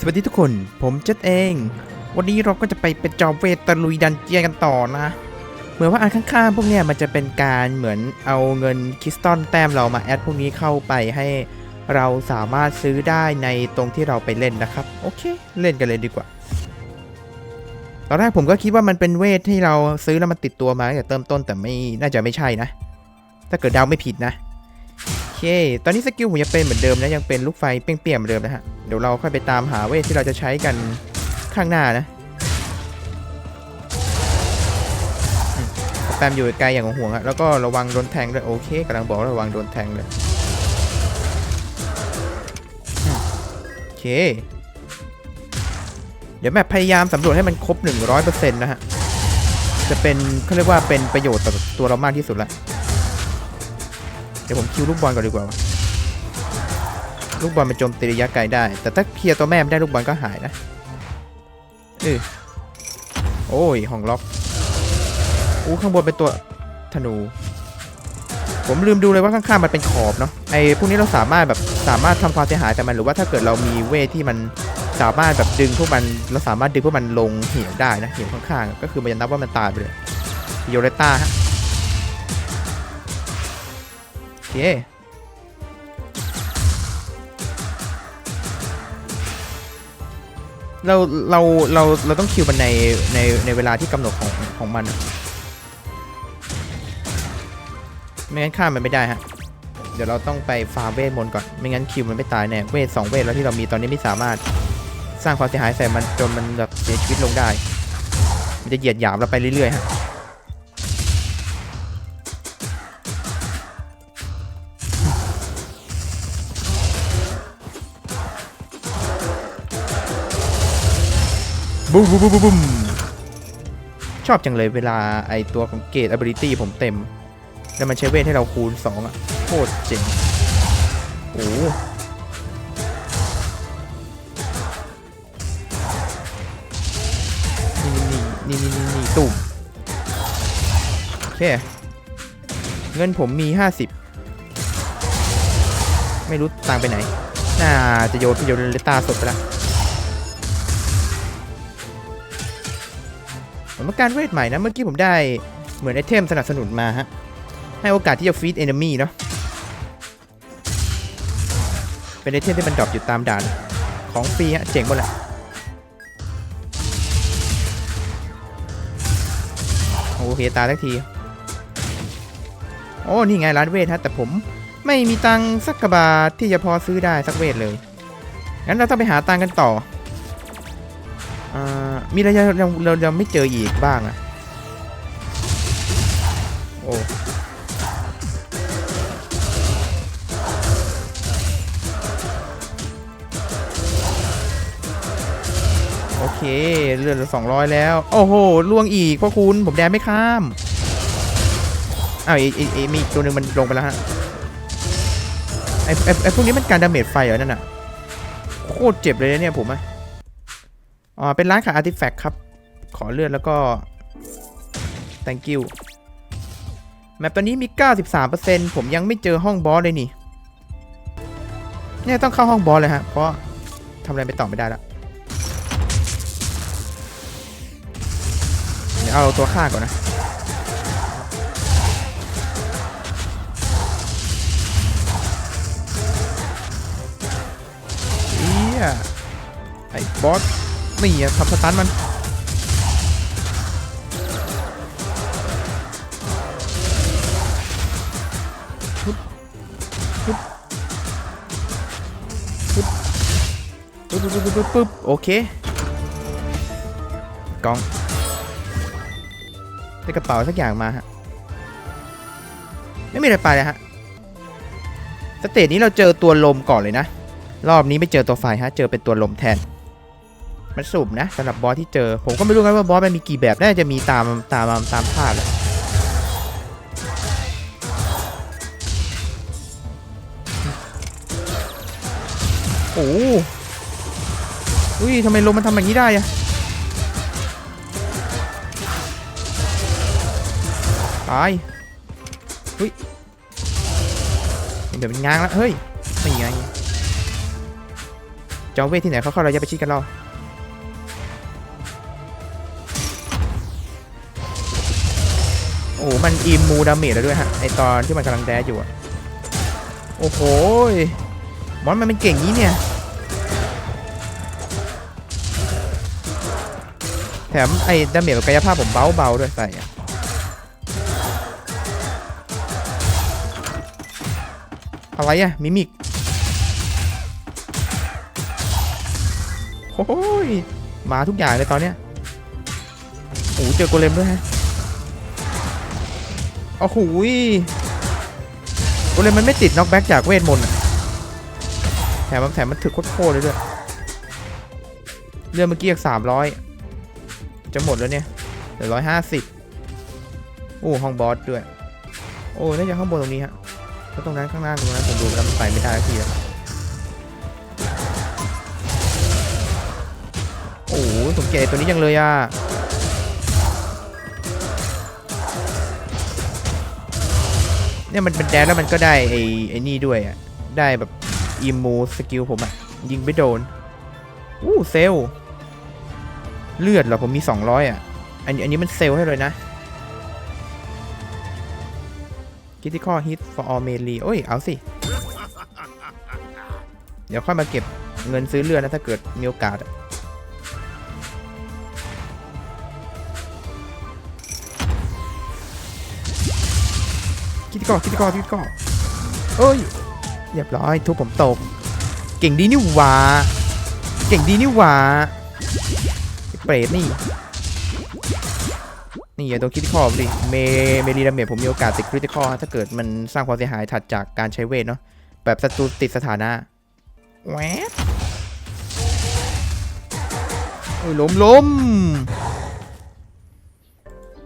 สวัสดีทุกคน ผมเจษเอง วันนี้เราก็จะไปเป็นจอมเวทตะลุยดันเจียนกันต่อนะ เหมือนว่าอันข้างๆ พวกเนี้ยมันจะเป็นการเหมือนเอาเงินคริสตัลแต้มเรามาแอดพวกนี้เข้าไปให้เราสามารถซื้อได้ในตรงที่เราไปเล่นนะครับ โอเค เล่นกันเลยดีกว่า ตอนแรกผมก็คิดว่ามันเป็นเวทที่เราซื้อแล้วมันติดตัวมาตั้งแต่เริ่มต้นแต่ไม่น่าจะไม่ใช่นะ ถ้าเกิดเดาไม่ผิดนะ เค ตอนนี้สกิลผมยังเป็นเหมือนเดิมนะ ยังเป็นลูกไฟเปรี้ยงๆเหมือนเดิมนะฮะ เดี๋ยวเราค่อยไปตามหาเวทที่เราจะใช้กันข้างหน้านะแปมอยู่ไกลอย่างห่วงๆอะแล้วก็ระวังโดนแทงด้วย โอเคกำลังบอกระวังโดนแทงเลยโอเค เดี๋ยวแมพพยายามสำรวจให้มันครบ 100%นะฮะ จะเป็นเขาเรียกว่าเป็นประโยชน์ต่อตัวเรามากที่สุดละ ดี๋ยวผมคิวลูกบอลก่อนดีกว่า ลูกบอลมันโจมตีระยะไกลได้ แต่ถ้าเคลียร์ตัวแม่ไม่ได้ลูกบอลก็หายนะเออโอ้ยห้องล็อกอู้ข้างบนเป็นตัวธนู ผมลืมดูเลยว่าข้างๆมันเป็นขอบเนาะไอ้พวกนี้เราสามารถแบบสามารถทำความเสียหายแต่มันหรือว่าถ้าเกิดเรามีเวทที่มันสามารถแบบดึงพวกมันเราสามารถดึงพวกมันลงเหวได้นะเหวข้างๆก็คือมันจะนับว่ามันตายไปเลยโยเลต้าฮะ เคเราเราเราเราต้องคิวมันในในในเวลาที่กำหนดของของมัน ไม่งั้นข้ามันไม่ได้ฮะ เดี๋ยวเราต้องไปฟาร์เวทมนก่อน ไม่งั้นคิวมันไม่ตายแน่เวทสองเวทแล้วที่เรามีตอนนี้ไม่สามารถสร้างความเสียหายใส่มันจนมันแบบเสียชีวิตลงได้ มันจะเหยียดหยามเราไปเรื่อยๆฮะ บูมบูมบูมบูมชอบจังเลยเวลาไอตัวของเกต ability ผมเต็ม แล้วมันใช้เวทให้เราคูณ 2อะโคตรเจ๋งโอ้โหนี่นี่นี่นี่ตุ่มโอเค เงินผมมี 50 ไม่รู้ตังไปไหน น่าจะโยนไปโยนเลตาสดไปแล้ว มการเวทใหม่นะ เมื่อกี้ผมได้เหมือนไอเทมสนับสนุนมาฮะ ให้โอกาสที่จะฟีดเอนมี่เนาะ เป็นไอเทมที่มันดรอปอยู่ตามด่าน ของฟรีฮะ เจ๋งหมดแหละโอเคตาสักที โอ้ นี่ไงร้านเวทฮะ แต่ผมไม่มีตังสักกระบาทที่จะพอซื้อได้สักเวทเลย งั้นเราต้องไปหาตังกันต่อ มีอะไรเราเราเราเราไม่เจออีกบ้างอะโอ้โอเคเลือดสองร้อยแล้ว โอ้โหล่วงอีกพ่อคุณผมแดนไม่ข้ามอ้าวไอ้ไอ้มีอีกตัวหนึ่งมันลงไปแล้วฮะไอ้ไอ้ไอ้พวกนี้มันการดาเมจไฟเหรอนั่นน่ะโคตรเจ็บเลยเนี่ยผมอะ อ๋อเป็นร้านขายอาร์ติแฟกต์ครับ ขอเลือดแล้วก็ thank you แมปตัวนี้มี 93%ผมยังไม่เจอห้องบอสเลยนี่ เนี่ยต้องเข้าห้องบอสเลยฮะ เพราะทำอะไรไปต่อไม่ได้แล้ว เดี๋ยวเอาตัวฆ่าก่อนนะเอียไอ้บอส นี่ครับสตันมันฮึบบปุ๊บปุ๊บปึ๊บปึ๊บโอเคกองได้กระเป๋าสักอย่างมาฮะไม่มีอะไรไปเลยฮะสเตจนี้เราเจอตัวลมก่อนเลยนะ รอบนี้ไม่เจอตัวไฟฮะ เจอเป็นตัวลมแทน มันสุ่มนะสำหรับบอสที่เจอ ผมก็ไม่รู้กันว่าบอสมันมีกี่แบบน่าจะมีตามตามตามภาพแหละโอ้โหอุ้ยทำไมลมมันทำแบบนี้ได้อะตายเฮ้ยเดี๋ยวเป็นง้างแล้ว เฮ้ยไม่ไงจอมเวทที่ไหนเขาเข้าระยะประชิดกันเรา อ้มันอิมมูดาเมจแล้วด้วยฮะไอตอนที่มันกำลังแดดอยู่อะโอ้โหมอนมันเป็นเก่งนี้เนี่ย แถมไอ้ดาเมจกับกายภาพผมเบาๆด้วยใส่อะอะไรอะมิมิกโอ้ยมาทุกอย่างเลยตอนเนี้ยโอ้เจอโกเลมด้วยฮะ โอ้โหยโกเลมมันไม่ติดน็อกแบ็กจากเวทมนต์อะแถมแถมมันถึกโคตรๆเลยด้วย เรื่องเมื่อกี้สามร้อยจะหมดแล้วเนี่ยเหลือร้อยห้าสิบโอ้ห้องบอสด้วย โอ้น่าจะข้างบนตรงนี้ฮะเพราะตรงนั้นข้างล่าตรงนั้นผมดูแล้วมันไปไม่ได้สักทีอะโอ้โหสมเกตตัวนี้ยังเลยอะ เนี่ยมันเป็นแดนแล้วมันก็ได้ไอ้ไอ้นี่ด้วยอะได้แบบอิมมูสกิลผมอะยิงไม่โดนอู้เซลเลือดเหรอผมมี 200 อะ อันนี้อันนี้มันเซลให้เลยนะ critical hit for all melee โอ้ย เอาสิ เดี๋ยวค่อยมาเก็บเงินซื้อเลือดนะถ้าเกิดมีโอกาสอะ ก่อคิดก่อนคิดก่อเอ้ยเรียบร้อยทุบผมตก เก่งดีนี่หว่าเก่งดีนี่หว่าเปรตนี่ นี่อย่าโดนคริติคอลดิเมเมรีดาเมจผมมีโอกาสติดคริติคอลถ้าเกิดมันสร้างความเสียหายถัดจากการใช้เวทเนาะแบบศัตรูติดสถานะแหวโอ้ยล้มล้ม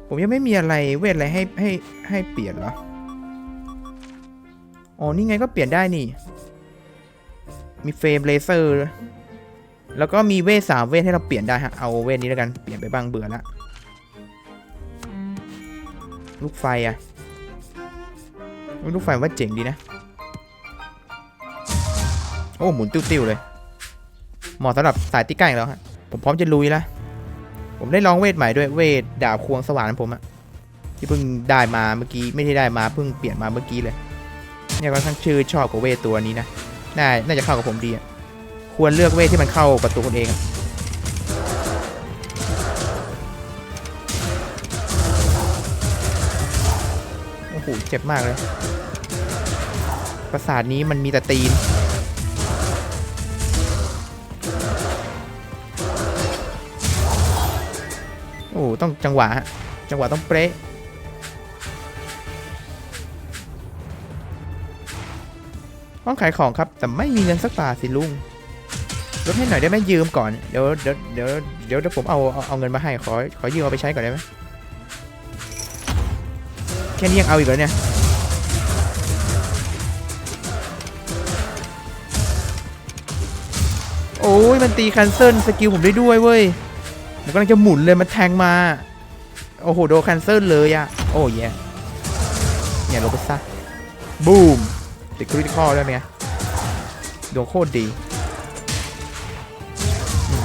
ผมยังไม่มีอะไรเวทอะไรให้ให้ให้เปลี่ยนเหรอ อ๋อ นี่ไงก็เปลี่ยนได้นี่ มีเฟรมเลเซอร์ แล้วก็มีเวทสามเวทให้เราเปลี่ยนได้ฮะ เอาเวทนี้แล้วกัน เปลี่ยนไปบ้างเบื่อละ ลูกไฟอะลูกไฟว่าเจ๋งดีนะ โอ้ หมุนติ้วๆเลย เหมาะสำหรับสายตีใกล้แล้วฮะ ผมพร้อมจะลุยล้วผมได้ลองเวทใหม่ด้วย เวทดาบควงสว่างของผมอะที่เพิ่งได้มาเมื่อกี้ ไม่ได้ได้มาเพิ่งเปลี่ยนมาเมื่อกี้เลย เนี่ยก็ทั้งชื่อชอบกับเวทตัวนี้นะน่าน่าจะเข้ากับผมดีควรเลือกเวทที่มันเข้ากับตัวคนเองโอ้โหเจ็บมากเลย ปราสาทนี้มันมีแต่ตีนโอ้ต้องจังหวะฮะจังหวะต้องเป๊ะ ต้องขายของครับ แต่ไม่มีเงินสักบาทสิลุงลดให้หน่อยได้ไหมยืมก่อน เดี๋ยวเดี๋ยวเดี๋ยวเดี๋ยวผมเอาเอาเอาเงินมาให้ขอขอยืมเอาไปใช้ก่อนได้ไหมแค่นี้ยังเอาอีกเหรอเนี่ยโอ้ยมันตีคันเซิลสกิลผมได้ด้วยเว้ยมันกำลังจะหมุนเลยมันแทงมา โอ้โหโดนคันเซิลเลยอะโอ้ยแย่เนี่ยลงไปซะบูม ติดคริติคอลได้ไหมดวงโคตรดี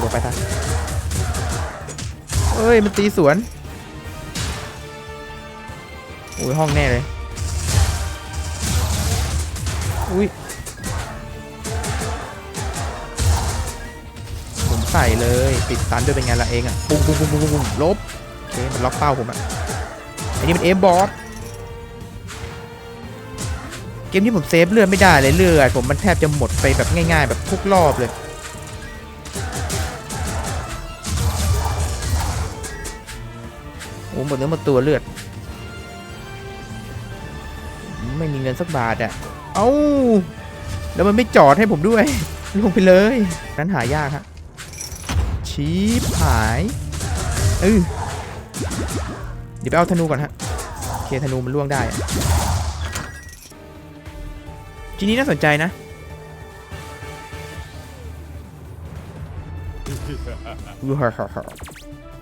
ลงไปซะเอ้ย มันตีสวนอุ้ยห้องแน่เลย อุ้ยผมใส่เลยติดตันด้วยเป็นไงล่ะเองอะ ปุ้งปุ้งปุ้งปุ้งปุ้งลบโอเคมันล็อกเป้าผมอะ อันนี้มันเอฟบอส มนี้ผมเซฟเลือดไม่ได้เลยเลือดผมมันแทบจะหมดไปแบบง่าย ๆ แบบทุกรอบเลยโอ้หมดเนื้อหมดตัวเลือด ไม่มีเงินสักบาทอะเอ้า แล้วมันไม่จอดให้ผมด้วย ลงไปเลย นั้นหายากฮะชีพหายเออเดี๋ยวไปเอาธนูก่อนฮะ โอเคธนูมันล่วงได้ ทีนี้น่าสนใจนะ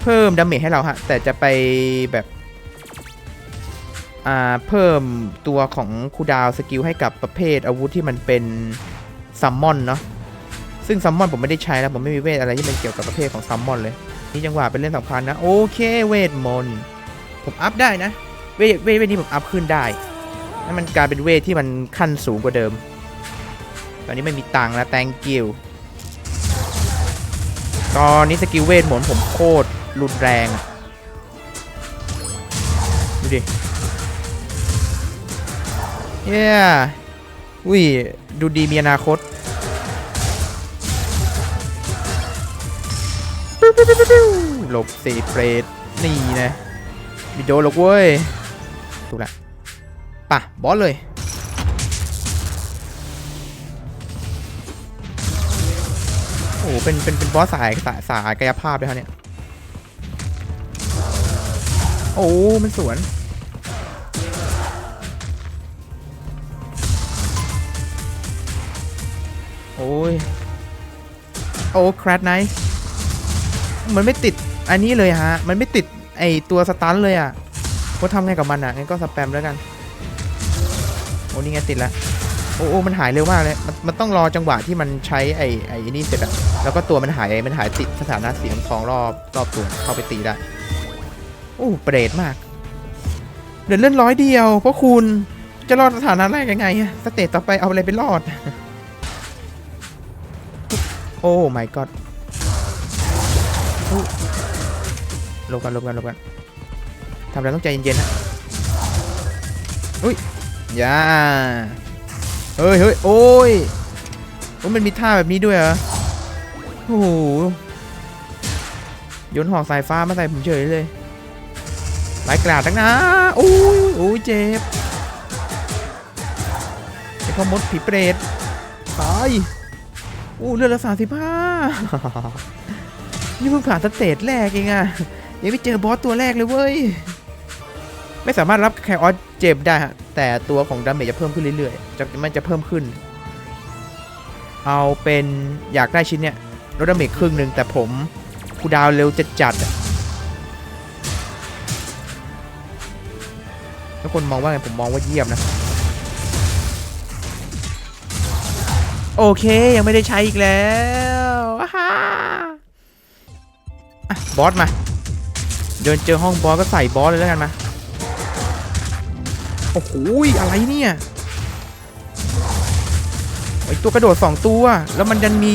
เพิ่มดาเมจให้เราฮะ แต่จะไปแบบ อ่า เพิ่มตัวของคูลดาวน์สกิลให้กับประเภทอาวุธที่มันเป็นซัมมอนเนาะซึ่งซัมมอนผมไม่ได้ใช้แล้วผมไม่มีเวทอะไรที่มันเกี่ยวกับประเภทของซัมมอนเลย นี่จังหวะเป็นเรื่องสำคัญนะ โอเคเวทมนต์ผมอัพได้นะ เวทเวทเวทนี้ผมอัพขึ้นได้ นั่นมันกลายเป็นเวทที่มันขั้นสูงกว่าเดิม ตอนนี้ไม่มีตังค์แล้ว thank you ตอนนี้สกิลเวทหมนผมโคตรรุนแรงดูดิเย้อุ้ยดูดีมีอนาคตหลบสีเปรตนี่นะมีโดนหรอกเว้ยถูกละ ป่ะบอสเลย โอ้โหเป็น เป็น เป็นบอสสายสายสายกายภาพด้วยครับเนี่ย โอ้ มันสวน โอ้ย โอ้คราดไนท์มันไม่ติด อันนี้เลยฮะ มันไม่ติดไอตัวสตันเลยอะว่าทำไงกับมันอะงั้นก็สแปมแล้วกัน อ้นี่ไงติดละโอ้โอ้มันหายเร็วมากเลยมันมันต้องรอจังหวะที่มันใช้ไอไอนี่เสร็จอะแล้วก็ตัวมันหายมันหายติดสถานะสีทองรอบรอบตัวเข้าไปตีได้โอ้เปรตมากเดือดเลื่อนร้อยเดียวเพราะคุณจะรอดสถานะแรกยังไงสเตจต่อไปเอาอะไรไปรอด โอ้ my god ลบกันลบกันลบกันทำอะไรต้องใจเย็นๆฮะอุ้ย อย่าเฮ้ยเฮ้ยโอ้ยโอ้มันมีท่าแบบนี้ด้วยเหรอโอ้โหยนหอกสายฟ้ามาใส่ผมเฉยเลยไร้กราดทั้งนะโอ้ยโอ้ยเจ็บไอพ่อมดผีเปรตตายอู้เลือดละสามสิบห้านี่เพิ่งผ่านสเตจแรกเองอะยังไม่เจอบอสตัวแรกเลยเว้ย ไม่สามารถรับแคออสเจ็บได้ฮะแต่ตัวของดาเมจจะเพิ่มขึ้นเรื่อยๆจะมันจะเพิ่มขึ้น เอาเป็นอยากได้ชิ้นเนี้ยลดดาเมจครึ่งหนึ่งแต่ผมคูดาวเร็วจัดจัดๆอะทุกคนมองว่าไงผมมองว่าเยี่ยมนะ โอเคยังไม่ได้ใช้อีกแล้วฮ่าบอสมา เดินเจอห้องบอสก็ใส่บอสเลยแล้วกันมา โอ้โหอะไรเนี่ยไอตัวกระโดด 2 ตัว แล้วมันดันมี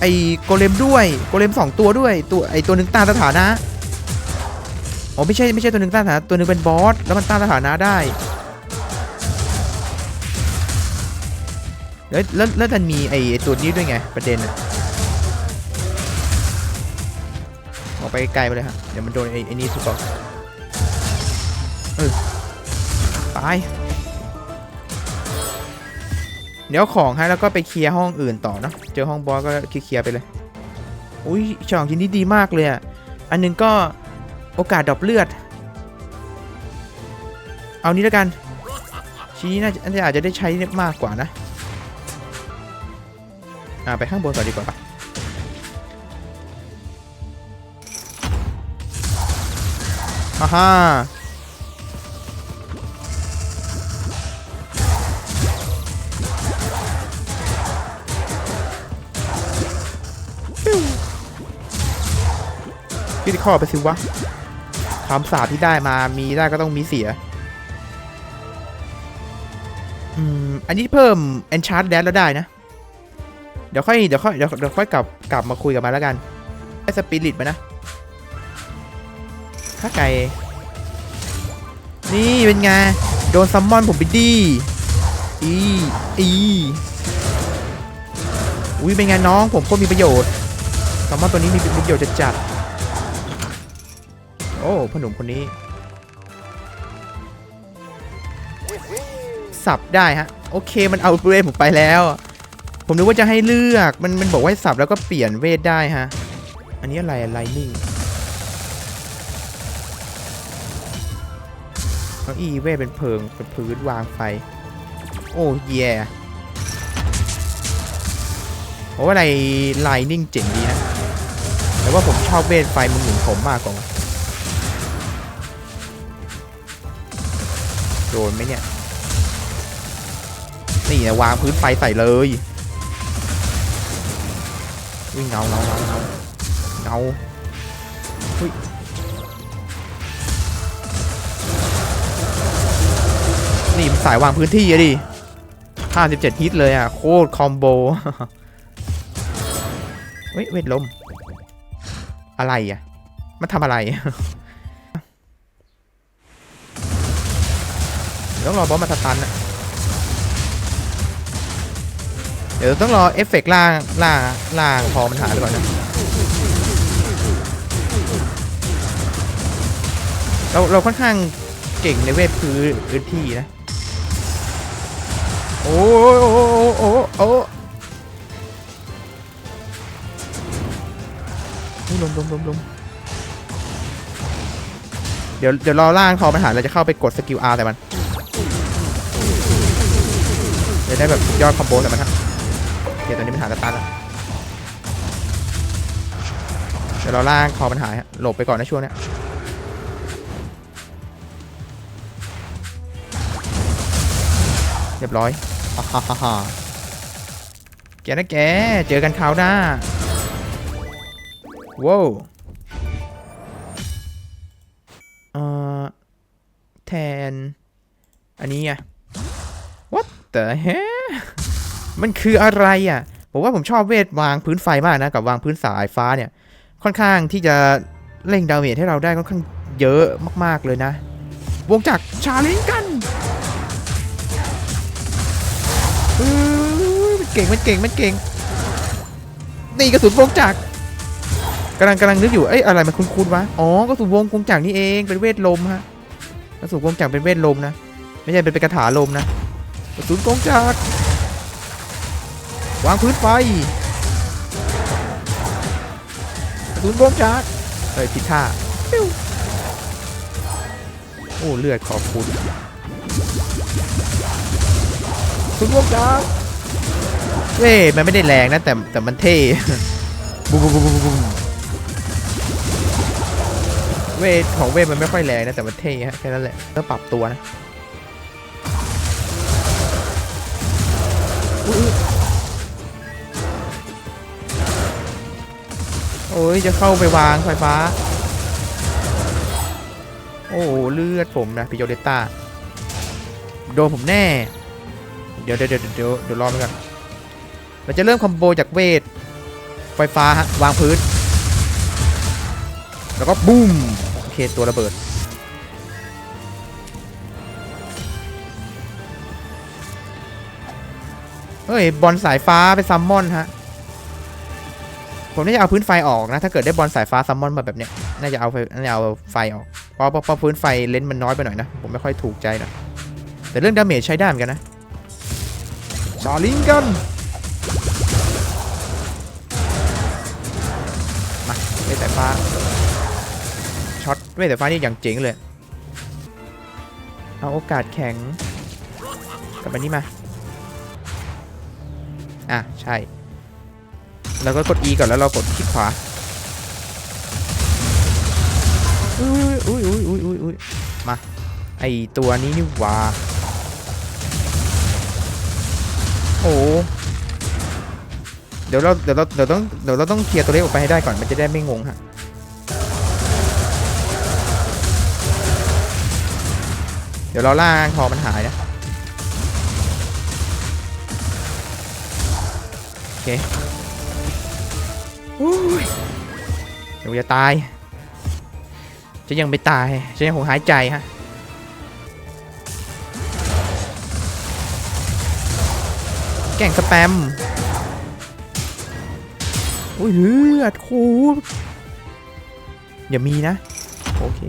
ไอโกเลมด้วยโกเลม 2 ตัวด้วยตัวไอตัวหนึ่งต้านสถานะอ๋อไม่ใช่ไม่ใช่ตัวหนึ่งต้านสถานะตัวหนึ่งเป็นบอสแล้วมันต้านสถานะได้แล้วแล้วแล้วดันมีไอ้ตัวนี้ด้วยไงประเด็นอะออกไปไกลไปเลยฮะเดี๋ยวมันโดนไอ้ไอ้นี่ทุกคนายเดี๋ยวของให้แล้วก็ไปเคลียร์ห้องอื่นต่อเนาะเจอห้องบอสก็เคลียร์ไปเลยอุ้ยช่องชิ้นนี้ดีมากเลยอะอันหนึงก็โอกาสดรอปเลือด เอานี้แล้วกันชิ้นนี้น่าจะอาจจะได้ใช้มากกว่านะอ่าไปข้างบนก่อนดีกว่าปะฮ่าฮ่า พี่ข้อไปสิวะคำสาปที่ได้มามีได้ก็ต้องมีเสีย อืม อันนี้เพิ่ม enchant dash แล้วได้นะ เดี๋ยวค่อยเดี๋ยวค่อยเดี๋ยวเดี๋ยวค่อยกลับกลับมาคุยกับมันแล้วกันไอ้สปิริตมานะ ถ้าไก่ นี่เป็นไง โดนซัมมอนผมไปดีอีอีอุ้ยเป็นไงน้องผมโคตรมีประโยชน์ซัมมอนตัวนี้มีประโยชน์จะจัด โอ้พ่อหนุ่มคนนี้ สับได้ฮะ โอเคมันเอาเวทผมไปแล้ว ผมนึกว่าจะให้เลือกมันมันบอกว่าสับแล้วก็เปลี่ยนเวทได้ฮะ อันนี้อะไรอะไรนี่เก้าอีเวทเป็นเพิงเป็นพื้นวางไฟ โอ้เย่โอ้อะไรไลนิ่งเจ๋งดีนะแต่ว่าผมชอบเวทไฟมันหมุนผมมากกว่า โดนไหมเนี่ย นี่นะวางพื้นไฟใส่เลยวิ่งเงาเงาเงาเงาเงาอุ้ยนี่มันสายวางพื้นที่อะดิ57ฮิตเลยอะ โคตรคอมโบเฮ้ยเวทลม อะไรอะ มันทำอะไร ต้องรอบอสมาสตันอะเดี๋ยวต้องรอเอฟเฟกต์ล่างล่างล่างพอมันหายไปก่อนนะเราเราค่อนข้างเก่งในเวทพื้นพื้นที่นะ โอ้โอ้โอ้โอ้โอ้โอ้ลมลมลมลมเดี๋ยวเดี๋ยวรอล่างพอมันหายเราจะเข้าไปกดสกิล R แต่มัน จะได้แบบสุดยอดคอมโบแต่มันฮะโอเคตอนนี้มันหาสตาร์ทแล้วเดี๋ยวเรอล่างคอมันหายฮะหลบไปก่อนนะช่วงเนี้ยเรียบร้อยฮ่าฮ่าฮ่าแกนะแก เจอกันคราวหน้าว้าวอ่อแทน อันนี้อะ what the hell มันคืออะไรอะ ผมว่าผมชอบเวทวางพื้นไฟมากนะ กับวางพื้นสายฟ้าเนี่ย ค่อนข้างที่จะเร่งดาเมจให้เราได้ค่อนข้างเยอะมากๆเลยนะ วงจากรชาลิงกันอื้อมันเก่งมันเก่งมันเก่ง นี่กระสุนวงจักรกำลังกำลังนึกอยู่ เอ้ยอะไรมันคุ้นๆวะ อ๋อกระสุนวงกงจักรนี่เองเป็นเวทลมฮะกระสุนวงจักรเป็นเวทลมนะ ไม่ใช่เป็นเป็นกระถาลมนะ กระสุนกงจักรวางพื้นไฟกระสุนกงจักรเฮ้ยผิดท่าปิ้วโอ้เลือดขอบคุณคุณพวกจ้าเว้ยมันไม่ได้แรงนะแต่แต่มันเท่บูมบูมบูมบูมบูมเวทของเวทมันไม่ค่อยแรงนะแต่มันเท่ฮะแค่นั้นแหละแล้วปรับตัวนะ โอ้ยจะเข้าไปวางไฟฟ้า โอ้เลือดผมนะพิโยเดต้าโดนผมแน่ เดี๋ยวเดี๋ยวเดี๋ยวเดี๋ยวเดี๋ยวรอไปก่อนมันจะเริ่มคอมโบจากเวท ไฟฟ้าฮะวางพื้น แล้วก็บูมโอเคตัวระเบิด เฮ้ย บอลสายฟ้าไปซัมมอนฮะ ผมน่าจะเอาพื้นไฟออกนะ ถ้าเกิดได้บอลสายฟ้าซัมมอนมาแบบเนี้ยน่าจะเอาไฟน่าจะเอาไฟออกเพราะเพราะเพราะพื้นไฟเลนส์มันน้อยไปหน่อยนะ ผมไม่ค่อยถูกใจนะแต่เรื่องดาเมจใช้ได้เหมือนกันนะชาลิงกันมาเวทสายฟ้าช็อตเวทสายฟ้านี่อย่างเจ๋งเลย เอาโอกาสแข็งกลับมานี่มา อะ ใช่ แล้วก็กด E ก่อนแล้วเรากดคลิกขวาอุ้ยอุ้ยอุ้ยอุ้ยอุ้ยอุ้ยมาไอตัวนี้นี่ว่าโอ้โหเดี๋ยวเราเดี๋ยวเราเดี๋ยวต้องเดี๋ยวเราต้องเคลียร์ตัวเล็กออกไปให้ได้ก่อนมันจะได้ไม่งงฮะเดี๋ยวเราล่างคอมันหายนะโอเค เดี๋ยวจะตายจะยังไม่ตายจะยังคงหายใจฮะแก่งสแปมอุ้ยเลือดคูอย่ามีนะ โอเค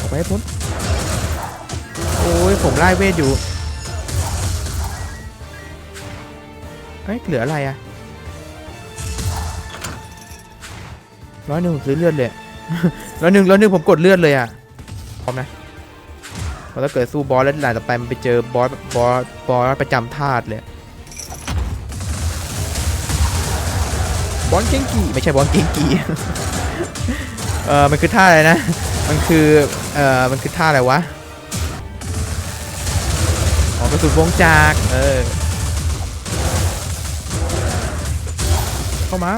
ออกไปพ้นโอ้ยผมไล่เวทอยู่ เฮ้ยเหลืออะไรอะร้อยหนึ่งผมซื้อเลือดเลยร้อยหนึ่งร้อยหนึ่งผมกดเลือดเลยอะพร้อมนะพราะถ้าเกิดสู้บอสแล้วหลายต่อไปมันไปเจอบอสบอสบอสประจำธาตุเลยบอลเก่งกีไม่ใช่บอลเก่งกีเออมันคือท่าอะไรนะ มันคือเออมันคือท่าอะไรวะอ๋อก็สุดวงจากเออ เข้ามา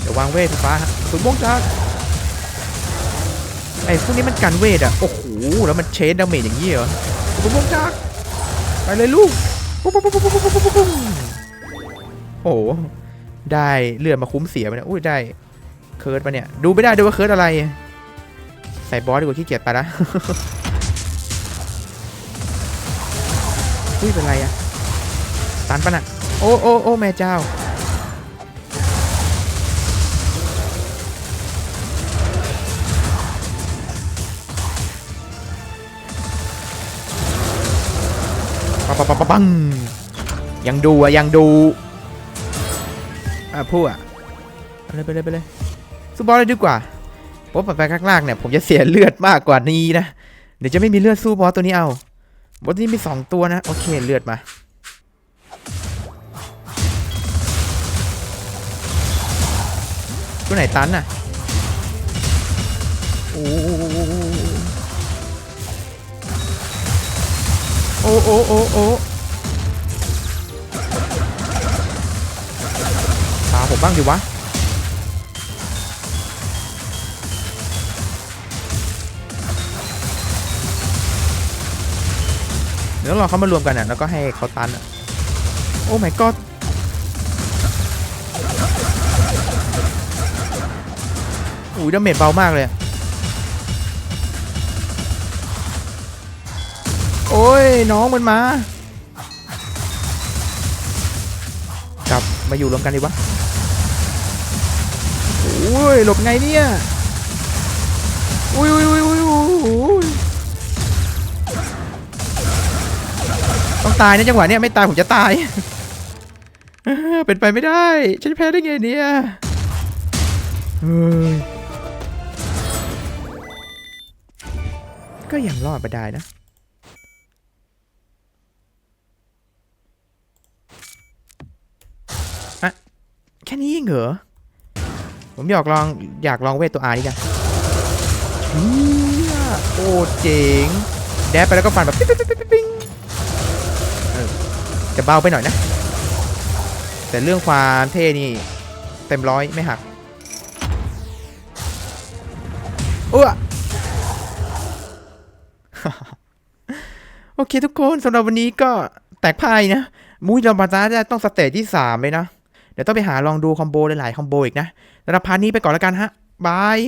เดี๋ยววางเวทไฟฟ้าฮะสุดวงจากไอ้พวกนี้มันกันเวทอะโอ้โห แล้วมันเชนดาเมจอย่างนี้เหรอสุดวงจากไปเลยลูกโอ้โห ได้เลือดมาคุ้มเสียไปนี่ยอุ้ยได้ เคิร์ดมาเนี่ย ดูไม่ได้ด้วยว่าเคิร์ดอะไร ใส่บอสดีกว่าขี้เกียจไปละอุ้ยเป็นไรอะตันปะน่ะโอ้โอ้โอ้แม่เจ้า ปังปังปังปังปังยังดูอะยังดูอะพูดอะไปเลยไปเลยไปเลยสู้บอสเลยดีกว่าเพราะไปข้างล่างเนี่ยผมจะเสียเลือดมากกว่านี้นะเดี๋ยวจะไม่มีเลือดสู้บอสตัวนี้เอาบอสตัวนี้มีสองตัวนะโอเคเลือดมาตัวไหนตันน่ะโอ้ โอ้โอ้โอ้โอ้ตาผมบ้างดิวะเดี๋ยวรอเขามารวมกันอะแล้วก็ให้เขาตันอะโอ้ my god อุ้ยดาเมจเบามากเลย อะโอ้ยน้องมันมา กลับมาอยู่รวมกันดีวะโอ้ยหลบไงเนี่ยอุ้ยอุ้ยอุ้ยอุ้ยอุ้ยต้องตายนะจังหวะเนี้ยไม่ตายผมจะตาย เป็นไปไม่ได้ ฉันแพ้ได้ไงเนี่ยเฮ้ยก็ยังรอดมาได้นะ นี้เหรอ ผมอยากลองอยากลองเวทตัวอานี่จังเโอ้เจ๋ง แดดไปแล้วก็ฟันแบบปิ๊งปิ๊งปิ๊งจะเบาไปหน่อยนะ แต่เรื่องความเท่นี่ เต็มร้อยไม่หักอ้วโอเคทุกคนสำหรับวันนี้ก็แตกพ่ายนะ มุ้ยจอมปาตาจะต้องสเตจที่ 3 เลยนะ เดี๋ยวต้องไปหาลองดูคอมโบหลายๆคอมโบอีกนะสำหรับพาร์ทนี้ไปก่อนแล้วกันฮะบาย